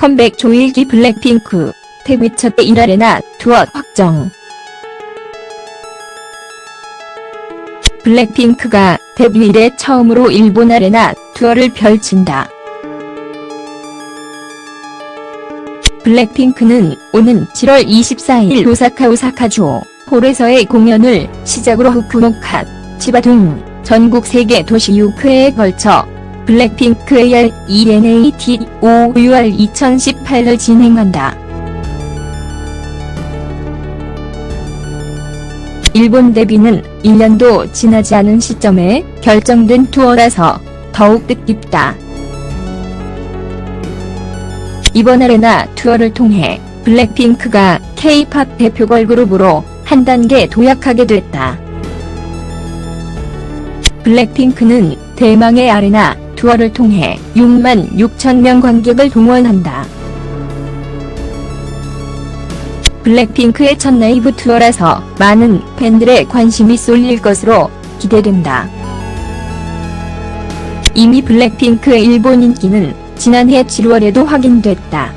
컴백 조일기 블랙핑크 데뷔 첫 1아레나 투어 확정. 블랙핑크가 데뷔 이래 처음으로 일본 아레나 투어를 펼친다. 블랙핑크는 오는 7월 24일 오사카 오사카주 홀에서의 공연을 시작으로 후쿠오카, 치바 등 전국 3개 도시 6회에 걸쳐 블랙핑크 AR ENAT OUR 2018을 진행한다. 일본 데뷔는 1년도 지나지 않은 시점에 결정된 투어라서 더욱 뜻깊다. 이번 아레나 투어를 통해 블랙핑크가 K-팝 대표 걸그룹으로 한 단계 도약하게 됐다. 블랙핑크는 대망의 아레나 투어를 통해 6만 6천 명 관객을 동원한다. 블랙핑크의 첫 라이브 투어라서 많은 팬들의 관심이 쏠릴 것으로 기대된다. 이미 블랙핑크의 일본 인기는 지난해 7월에도 확인됐다.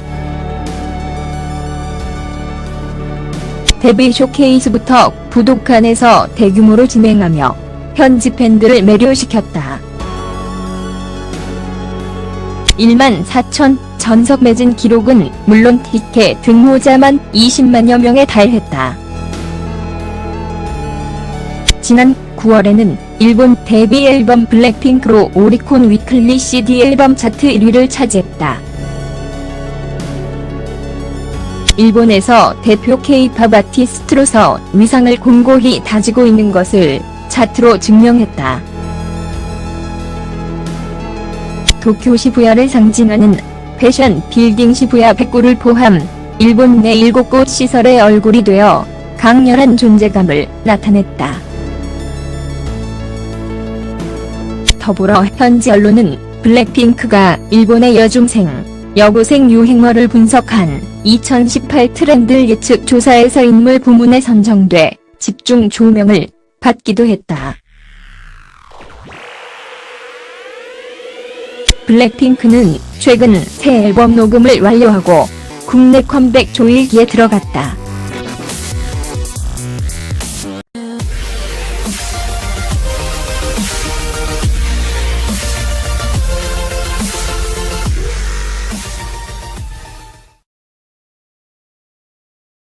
데뷔 쇼케이스부터 부독한에서 대규모로 진행하며 현지 팬들을 매료시켰다. 1만 4천 전석 매진 기록은 물론 티켓 등호자만 20만여 명에 달했다. 지난 9월에는 일본 데뷔 앨범 블랙핑크로 오리콘 위클리 CD 앨범 차트 1위를 차지했다. 일본에서 대표 K-팝 아티스트로서 위상을 공고히 다지고 있는 것을 차트로 증명했다. 도쿄 시부야를 상징하는 패션 빌딩 시부야 백구를 포함 일본 내 7곳 시설의 얼굴이 되어 강렬한 존재감을 나타냈다. 더불어 현지 언론은 블랙핑크가 일본의 여중생, 여고생 유행어를 분석한 2018 트렌드 예측 조사에서 인물 부문에 선정돼 집중 조명을 받기도 했다. 블랙핑크는 최근 새 앨범 녹음을 완료하고 국내 컴백 조일기에 들어갔다.